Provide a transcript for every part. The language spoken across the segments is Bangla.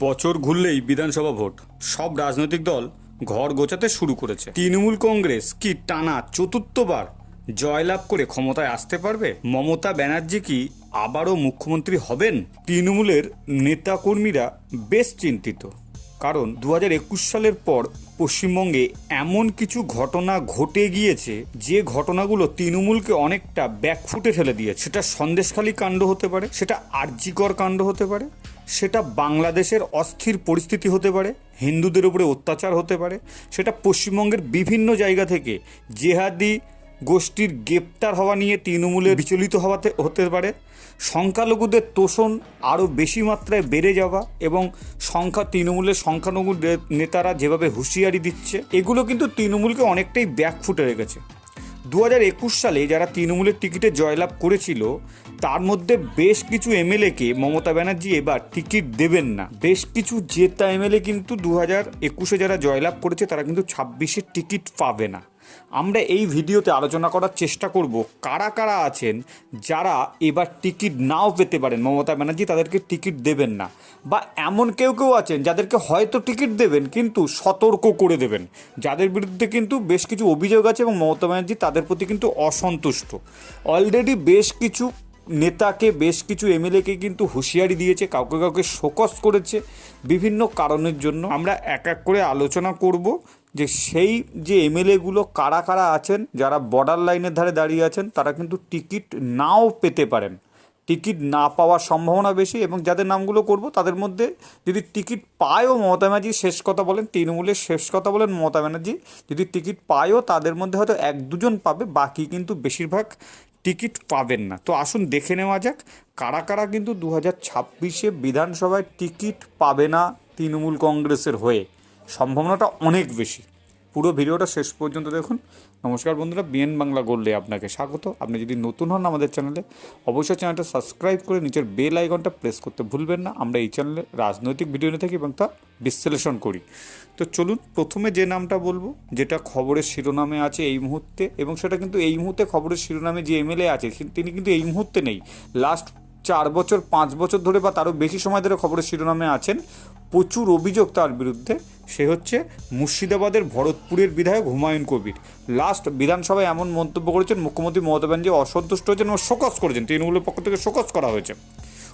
বছর ঘুরলেই বিধানসভা ভোট। সব রাজনৈতিক দল ঘর গোছাতে শুরু করেছে। তৃণমূল কংগ্রেস কি টানা চতুর্থবার জয়লাভ করে ক্ষমতায় আসতে পারবে? মমতা ব্যানার্জি কি আবারও মুখ্যমন্ত্রী হবেন? তৃণমূলের নেতাকর্মীরা বেশ চিন্তিত। কারণ দু হাজার একুশ সালের পর পশ্চিমবঙ্গে এমন কিছু ঘটনা ঘটে গিয়েছে, যে ঘটনাগুলো তৃণমূলকে অনেকটা ব্যাকফুটে ফেলে দিয়েছে। সেটা সন্দেশখালী কাণ্ড হতে পারে, সেটা আর্যিকর কাণ্ড হতে পারে, সেটা বাংলাদেশের অস্থির পরিস্থিতি হতে পারে, হিন্দুদের উপরে অত্যাচার হতে পারে, সেটা পশ্চিমবঙ্গের বিভিন্ন জায়গা থেকে জেহাদি গোষ্ঠীর গ্রেপ্তার হওয়া নিয়ে তৃণমূলের বিচলিত হওয়াতে হতে পারে। সংখ্যালঘুদের তোষণ আরও বেশি মাত্রায় বেড়ে যাওয়া এবং সংখ্যা তৃণমূলের সংখ্যালঘু নেতারা যেভাবে হুঁশিয়ারি দিচ্ছে, এগুলো কিন্তু তৃণমূলকে অনেকটাই ব্যাকফুটে রেখেছে। দু হাজার একুশ সালে যারা তৃণমূলের টিকিটে জয়লাভ করেছিল, তার মধ্যে বেশ কিছু এমএলএকে মমতা ব্যানার্জি এবার টিকিট দেবেন না। বেশ কিছু জেতা এমএলএ কিন্তু দু হাজার একুশে যারা জয়লাভ করেছে, তারা কিন্তু ছাব্বিশে টিকিট পাবে না। আমরা এই ভিডিওতে আলোচনা করার চেষ্টা করব কারা কারা আছেন যারা এবার টিকিট নাও পেতে পারেন। মমতা ব্যানার্জি তাদেরকে টিকিট দেবেন না। বা এমন কেউ কেউ আছেন যাদেরকে হয়তো টিকিট দেবেন কিন্তু সতর্ক করে দেবেন। যাদের বিরুদ্ধে কিন্তু বেশ কিছু অভিযোগ আছে এবং মমতা ব্যানার্জি তাদের প্রতি কিন্তু অসন্তুষ্ট। অলরেডি বেশ কিছু নেতাকে বেশ কিছু এমএলএকে কিন্তু হুঁশিয়ারি দিয়েছে, কাউকে কাউকে শোকস করেছে বিভিন্ন কারণের জন্য। আমরা এক এক করে আলোচনা করব যে সেই যে এমএলএগুলো কারা কারা আছেন, যারা বর্ডার লাইনের ধারে দাঁড়িয়ে আছেন, তারা কিন্তু টিকিট নাও পেতে পারেন। টিকিট না পাওয়ার সম্ভাবনা বেশি এবং যাদের নামগুলো করব, তাদের মধ্যে যদি টিকিট পায়ও মমতা ব্যানার্জি, শেষ কথা বলেন, তৃণমূলের শেষ কথা বলেন মমতা ব্যানার্জি, যদি টিকিট পায়ও, তাদের মধ্যে হয়তো এক দুজন পাবে, বাকি কিন্তু বেশিরভাগ টিকিট পাবেন না। তো আসুন দেখে নেওয়া যাক, কারা কারা কিন্তু দু হাজার ছাব্বিশে বিধানসভায় টিকিট পাবে না তৃণমূল কংগ্রেসের হয়ে। সম্ভাবনাটা অনেক বেশি। পুরো ভিডিওটা শেষ পর্যন্ত দেখুন। নমস্কার বন্ধুরা, বিএন বাংলা গোল্ডে আপনাকে স্বাগত। আপনি যদি নতুন হন আমাদের চ্যানেলে, অবশ্যই চ্যানেলটা সাবস্ক্রাইব করে নিচের বেল আইকনটা প্রেস করতে ভুলবেন না। আমরা এই চ্যানেলে রাজনৈতিক ভিডিও নিয়ে থাকি এবং তা বিশ্লেষণ করি। তো চলুন, প্রথমে যে নামটা বলব, যেটা খবরের শিরোনামে আছে এই মুহূর্তে, এবং সেটা কিন্তু এই মুহূর্তে খবরের শিরোনামে যে এমএলএ আছে তিনি কিন্তু এই মুহূর্তে নেই। লাস্ট চার বছর, পাঁচ বছর ধরে বা তারও বেশি সময় ধরে খবরের শিরোনামে আছেন, প্রচুর অভিযোগ তার বিরুদ্ধে। সে হচ্ছে মুর্শিদাবাদের ভরতপুরের বিধায়ক হুমায়ুন কবির। লাস্ট বিধানসভায় এমন মন্তব্য করেছেন মুখ্যমন্ত্রী মমতা ব্যানার্জি, অসন্তুষ্ট হয়েছেন এবং শোকস করেছেন। তৃণমূলের পক্ষ থেকে শোকস করা হয়েছে।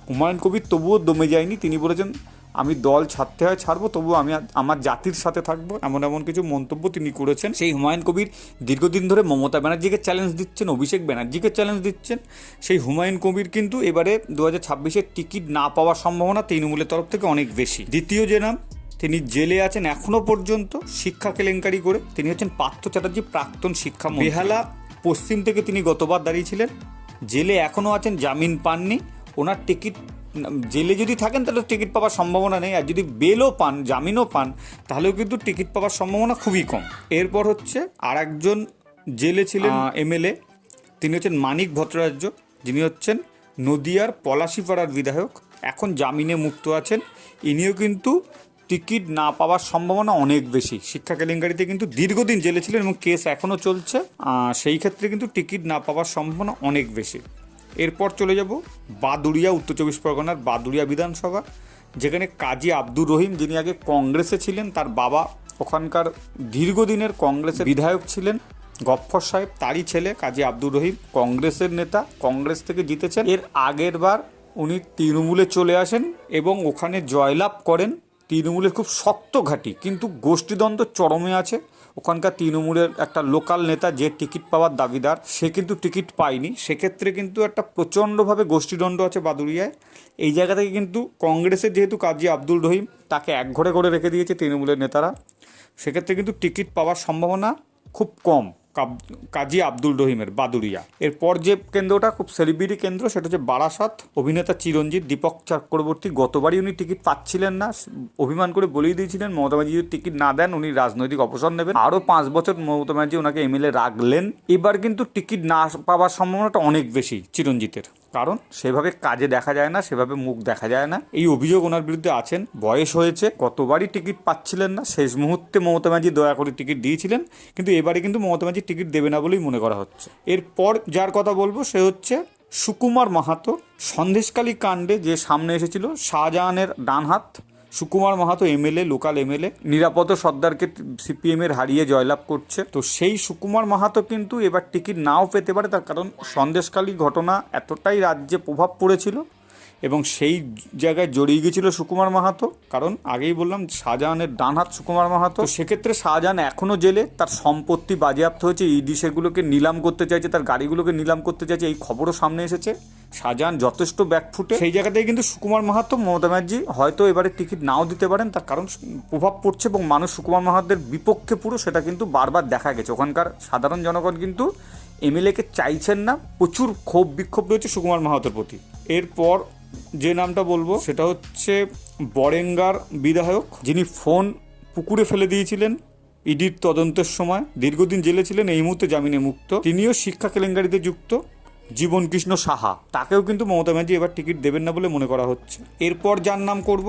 হুমায়ুন কবির তবুও দমে যায়নি। তিনি বলেছেন আমি দল ছাড়তে হয়, ছাড়বো, তবুও আমি আমার জাতির সাথে থাকব। এমন এমন কিছু মন্তব্য তিনি করেছেন। সেই হুমায়ুন কবির দীর্ঘদিন ধরে মমতা ব্যানার্জিকে চ্যালেঞ্জ দিচ্ছেন, অভিষেক ব্যানার্জিকে চ্যালেঞ্জ দিচ্ছেন। সেই হুমায়ুন কবির কিন্তু এবারে দু হাজার ছাব্বিশের টিকিট না পাওয়ার সম্ভাবনা তৃণমূলের তরফ থেকে অনেক বেশি। দ্বিতীয় যে নাম, তিনি জেলে আছেন এখনও পর্যন্ত শিক্ষা কেলেঙ্কারি করে। তিনি হচ্ছেন পার্থ চ্যাটার্জি, প্রাক্তন শিক্ষা বেহালা, পশ্চিম থেকে তিনি গতবার দাঁড়িয়েছিলেন। জেলে এখনও আছেন জামিন পাননি। ওনার টিকিট জেলে যদি থাকেন তাহলে টিকিট পাওয়ার সম্ভাবনা নেই। আর যদি বেলও পান জামিনও পান তাহলেও কিন্তু টিকিট পাওয়ার সম্ভাবনা খুবই কম। এরপর হচ্ছে আর একজন জেলে ছিলেন এমএলএ। তিনি হচ্ছেন মানিক ভট্টাচার্য। যিনি হচ্ছেন নদিয়ার পলাশিপাড়ার বিধায়ক। এখন জামিনে মুক্ত আছেন। ইনিও কিন্তু টিকিট না পাওয়ার সম্ভাবনা অনেক বেশি। শিক্ষা কেলেঙ্কারিতে কিন্তু দীর্ঘদিন জেলে ছিলেন এবং কেস এখনও চলছে। সেই ক্ষেত্রে কিন্তু টিকিট না পাওয়ার সম্ভাবনা অনেক বেশি। এরপর চলে যাব বাদুড়িয়া, উত্তর চব্বিশ পরগনার বাদুড়িয়া বিধানসভা, যেখানে কাজী আব্দুর রহিম, যিনি আগে কংগ্রেসে ছিলেন, তার বাবা ওখানকার দীর্ঘদিনের কংগ্রেসের বিধায়ক ছিলেন। গফর সাহেব, তারই ছেলে কাজী আব্দুর রহিম, কংগ্রেসের নেতা, কংগ্রেস থেকে জিতেছেন। এর আগের বার উনি তৃণমূলে চলে আসেন এবং ওখানে জয়লাভ করেন। তৃণমূলের খুব শক্ত ঘাঁটি, কিন্তু গোষ্ঠীদ্বন্দ্ব চরমে আছে। ওখানকার তৃণমূলের একটা লোকাল নেতা যে টিকিট পাওয়ার দাবিদার, সে কিন্তু টিকিট পায়নি। সেক্ষেত্রে কিন্তু একটা প্রচণ্ডভাবে গোষ্ঠীদ্বন্দ্ব আছে বাদুড়িয়ায়। এই জায়গা থেকে কিন্তু কংগ্রেসের যেহেতু কাজী আব্দুল রহিম, তাকে একঘরে করে রেখে দিয়েছে তৃণমূলের নেতারা। সেক্ষেত্রে কিন্তু টিকিট পাওয়ার সম্ভাবনা খুব কম। কাজী আব্দুল রহিমের বাদুরিয়া এরপর যে কেন্দ্রটা, খুব সেলিব্রিটি কেন্দ্র, সেটা হচ্ছে বারাসাত। অভিনেতা চিরঞ্জিত, দীপক চক্রবর্তী, গতবারই উনি টিকিট পাচ্ছিলেন না। অভিমান করে বলেই দিয়েছিলেন, মমতা ব্যানার্জি যদি টিকিট না দেন, উনি রাজনৈতিক অবসর নেবেন। আরও পাঁচ বছর মমতা ব্যানার্জি ওনাকে এমএলএ রাখলেন। এবার কিন্তু টিকিট না পাওয়ার সম্ভাবনাটা অনেক বেশি চিরঞ্জিতের। কারণ সেভাবে কাজে দেখা যায় না, সেভাবে মুখ দেখা যায় না। এই অভিযোগ ওনার বিরুদ্ধে আছেন, বয়স হয়েছে কতবারই টিকিট পাচ্ছিলেন না, শেষ মুহূর্তে মমতা ব্যানার্জি দয়া করে টিকিট দিয়েছিলেন। কিন্তু এবারে কিন্তু মমতা ব্যানার্জি টিকিট দেবে না বলেই মনে করা হচ্ছে। এরপর যার কথা বলব সে হচ্ছে সুকুমার মাহাতো। সন্দেশকালী কাণ্ডে যে সামনে এসেছিল, শাহজাহানের ডান হাত। Sukumar Mahato MLA, local MLA. Nirapada সর্দারকে CPM এর হারিয়ে জয়লাভ করছে। তো সেই সুকুমার মাহাতো কিন্তু এবার টিকিট নাও পেতে পারে, তার কারণ সন্দেশকালী ঘটনা এতটাই রাজ্যে প্রভাব পড়েছিল এবং সেই জায়গায় জড়িয়ে গেছিল সুকুমার মাহাতো। কারণ আগেই বললাম, শাহজাহানের ডানহাত সুকুমার মাহাতো। সেক্ষেত্রে শাহজাহান এখনও জেলে, তার সম্পত্তি বাজেয়াপ্ত হয়েছে, ইডি সেগুলোকে নিলাম করতে চাইছে, তার গাড়িগুলোকে নিলাম করতে চাইছে, এই খবরও সামনে এসেছে। শাহজাহান যথেষ্ট ব্যাকফুটে সেই জায়গাতেই কিন্তু সুকুমার মাহাতো, মমতা ব্যানার্জি হয়তো এবারে টিকিট নাও দিতে পারেন, তার কারণ প্রভাব পড়ছে এবং মানুষ সুকুমার মাহাতের বিপক্ষে পুরো সেটা কিন্তু বারবার দেখা গেছে। ওখানকার সাধারণ জনগণ কিন্তু এমএলএকে চাইছেন না, প্রচুর ক্ষোভ বিক্ষোভ রয়েছে সুকুমার মাহাতোর প্রতি। এরপর যে নামটা বলব, সেটা হচ্ছে বরেঙ্গার বিধায়ক, যিনি ফোন পুকুরে ফেলে দিয়েছিলেন ইডির তদন্তের সময়। দীর্ঘদিন জেলে ছিলেন, এই মুহূর্তে জামিনে মুক্ত। তিনিও শিক্ষা কেলেঙ্কারিতে যুক্ত। জীবন কৃষ্ণ সাহা, তাকেও কিন্তু মমতা ব্যানার্জি এবার টিকিট দেবেন না বলে মনে করা হচ্ছে। এরপর যার নাম করব?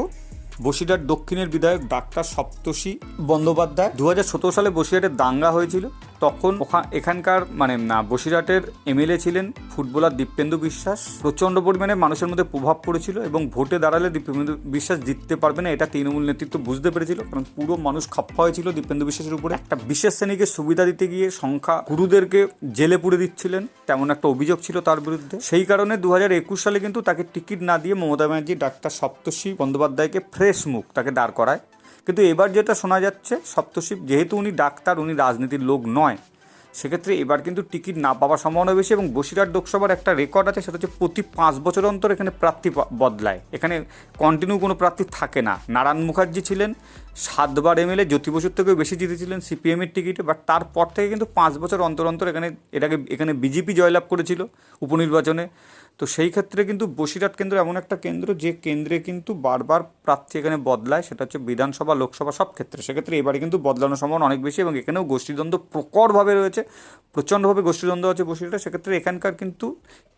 বসিরহাট দক্ষিণের বিধায়ক ডাক্তার সপ্তর্ষি বন্দ্যোপাধ্যায়। দু হাজার সতেরো সালে বসিরহাটের দাঙ্গা হয়েছিল। তখন এখানকার মানে বসিরহাটের এমএলএ ছিলেন ফুটবলার দীপেন্দু বিশ্বাস। প্রচণ্ড পরিমাণে মানুষের মধ্যে প্রভাব পড়েছিল এবং ভোটে দাঁড়ালে দীপেন্দু বিশ্বাস জিততে পারবে না, এটা তৃণমূল নেতৃত্ব বুঝতে পেরেছিল। কারণ পুরো মানুষ খাপ্পা হয়েছিল দীপেন্দু বিশ্বাসের উপরে। একটা বিশেষ শ্রেণীকে সুবিধা দিতে গিয়ে সংখ্যা গুরুদেরকে জেলে পুড়ে দিচ্ছিলেন, তেমন একটা অভিযোগ ছিল তার বিরুদ্ধে। সেই কারণে দু হাজার একুশ সালে কিন্তু তাকে টিকিট না দিয়ে মমতা ব্যানার্জি ডাক্তার সপ্তর্ষি বন্দ্যোপাধ্যায়কে ফ্রেশ মুখ তাকে দাঁড় করায়। কিন্তু এবার যেটা শোনা যাচ্ছে, সপ্তর্ষি যেহেতু উনি ডাক্তার, উনি রাজনীতির লোক নয়, সেক্ষেত্রে এবার কিন্তু টিকিট না পাওয়ার সম্ভাবনা বেশি এবং বসিরহাট লোকসভার একটা রেকর্ড আছে, সেটা হচ্ছে প্রতি পাঁচ বছর অন্তর এখানে প্রার্থী বদলায়। এখানে কন্টিনিউ কোনো প্রার্থী থাকে না। নারায়ণ মুখার্জি ছিলেন, সাতবার এমএলএ জ্যোতি বসুর থেকেও বেশি জিতেছিলেন সিপিএমের টিকিটে বাট তারপর থেকে কিন্তু পাঁচ বছর অন্তর অন্তর এখানে, এটাকে, এখানে বিজেপি জয়লাভ করেছিল উপনির্বাচনে। তো সেই ক্ষেত্রে কিন্তু বসিরহাট কেন্দ্র এমন একটা কেন্দ্র যে কেন্দ্রে কিন্তু বারবার প্রার্থী এখানে বদলায়, সেটা হচ্ছে বিধানসভা, লোকসভা সব ক্ষেত্রে। সেক্ষেত্রে এবারে কিন্তু বদলানোর সম্ভাবনা অনেক বেশি এবং এখানেও গোষ্ঠীদ্বন্দ্ব প্রকরভাবে রয়েছে, প্রচণ্ডভাবে গোষ্ঠীদ্বন্দ্ব আছে বসিরহাটে সেক্ষেত্রে এখানকার কিন্তু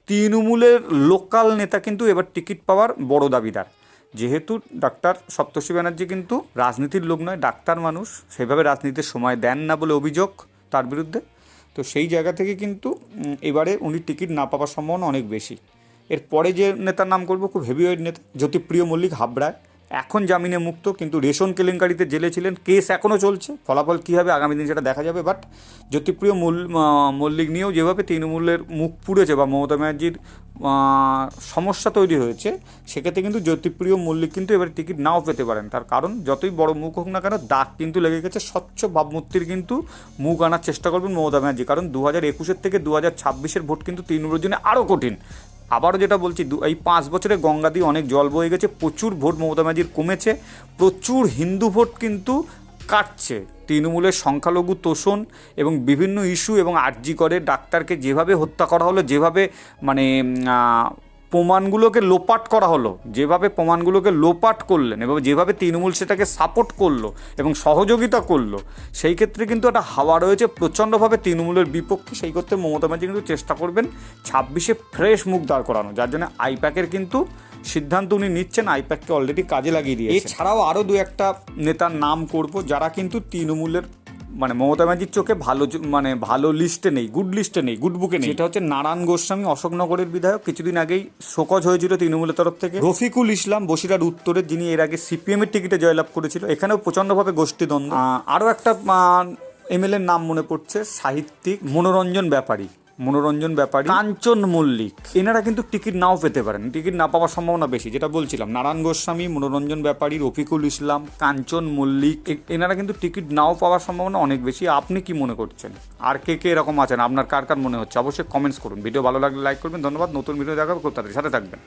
তৃণমূলের লোকাল নেতা কিন্তু এবার টিকিট পাওয়ার বড় দাবিদার। যেহেতু ডাক্তার সপ্তর্ষি ব্যানার্জি কিন্তু রাজনীতির লোক নয়, ডাক্তার মানুষ, সেভাবে রাজনীতির সময় দেন না বলে অভিযোগ তার বিরুদ্ধে। তো সেই জায়গা থেকে কিন্তু এবারে উনি টিকিট না পাওয়ার সম্ভাবনা অনেক বেশি। এরপরে যে নেতার নাম করব, খুব হেভিওয়েট নেতা, জ্যোতিপ্রিয় মল্লিক হাবড়ায়। এখন জামিনে মুক্ত, কিন্তু রেশন কেলেঙ্কারিতে জেলে ছিলেন, কেস এখনও চলছে। ফলাফল কী হবে আগামী দিন সেটা দেখা যাবে বাট জ্যোতিপ্রিয় মল- মল্লিক নিয়েও যেভাবে তৃণমূলের মুখ পুড়েছে বা মমতা ব্যানার্জির সমস্যা তৈরি হয়েছে, সেক্ষেত্রে কিন্তু জ্যোতিপ্রিয় মল্লিক কিন্তু এবার টিকিট নাও পেতে পারেন। তার কারণ, যতই বড় মুখ হোক না কেন, দাগ কিন্তু লেগে গেছে। স্বচ্ছ ভাবমূর্তির কিন্তু মুখ আনার চেষ্টা করবেন মমতা ব্যানার্জি, কারণ দু হাজার একুশের থেকে দু হাজার ছাব্বিশের ভোট কিন্তু তৃণমূলের জন্য আরও কঠিন। আবারও যেটা বলছি এই পাঁচ বছরে গঙ্গা দিয়ে অনেক জল বয়ে গেছে, প্রচুর ভোট মমতা ব্যানার্জির কমেছে, প্রচুর হিন্দু ভোট কিন্তু কাটছে। তৃণমূলের সংখ্যালঘু তোষণ এবং বিভিন্ন ইস্যু এবং আর্জি করে ডাক্তারকে যেভাবে হত্যা করা হলো, যেভাবে মানে প্রমাণগুলোকে লোপাট করা হলো, যেভাবে প্রমাণগুলোকে লোপাট করলেন এবং যেভাবে তৃণমূল সেটাকে সাপোর্ট করল এবং সহযোগিতা করল, সেই ক্ষেত্রে কিন্তু একটা হাওয়া রয়েছে। প্রচণ্ডভাবে তৃণমূলের বিপক্ষে সেই ক্ষেত্রে মমতা ব্যানার্জি কিন্তু চেষ্টা করবেন ছাব্বিশে ফ্রেশ মুখ দাঁড় করানো, যার জন্য আইপ্যাকের কিন্তু সিদ্ধান্ত উনি নিচ্ছেন। আইপ্যাককে অলরেডি কাজে লাগিয়ে দিয়ে এছাড়াও আরও দু একটা নেতার নাম করব, যারা কিন্তু তৃণমূলের মানে মমতা ব্যানার্জির চোখে ভালো মানে ভালো লিস্টে নেই গুড লিস্টে নেই গুড বুকে নেই। সেটা হচ্ছে নারায়ণ গোস্বামী অশোকনগরের বিধায়ক কিছুদিন আগেই শোকজ হয়েছিল তৃণমূলের তরফ থেকে। রফিকুল ইসলাম বসিরার উত্তরের যিনি এর আগে সিপিএমের টিকিটে জয়লাভ করেছিল এখানেও প্রচণ্ডভাবে গোষ্ঠীদ্বন্দ্ব। আরও একটা এমএলএর এর নাম মনে পড়ছে সাহিত্যিক মনোরঞ্জন ব্যাপারী। মনোরঞ্জন ব্যাপারী। কাঞ্চন মল্লিক। এনারা কিন্তু টিকিট নাও পেতে পারেন। টিকিট না পাওয়ার সম্ভাবনা বেশি যেটা বলছিলাম নারায়ণ গোস্বামী মনোরঞ্জন ব্যাপারী রফিকুল ইসলাম কাঞ্চন মল্লিক এনারা কিন্তু টিকিট নাও পাওয়ার সম্ভাবনা অনেক বেশি। আপনি কি মনে করছেন? আর কে কে এরকম আছেন? আপনার কার কার মনে হচ্ছে? অবশ্যই কমেন্টস করুন। ভিডিও ভালো লাগলে লাইক করবেন। ধন্যবাদ। নতুন ভিডিও দেখাবো। খুব তাড়াতাড়ি সাথে থাকবেন।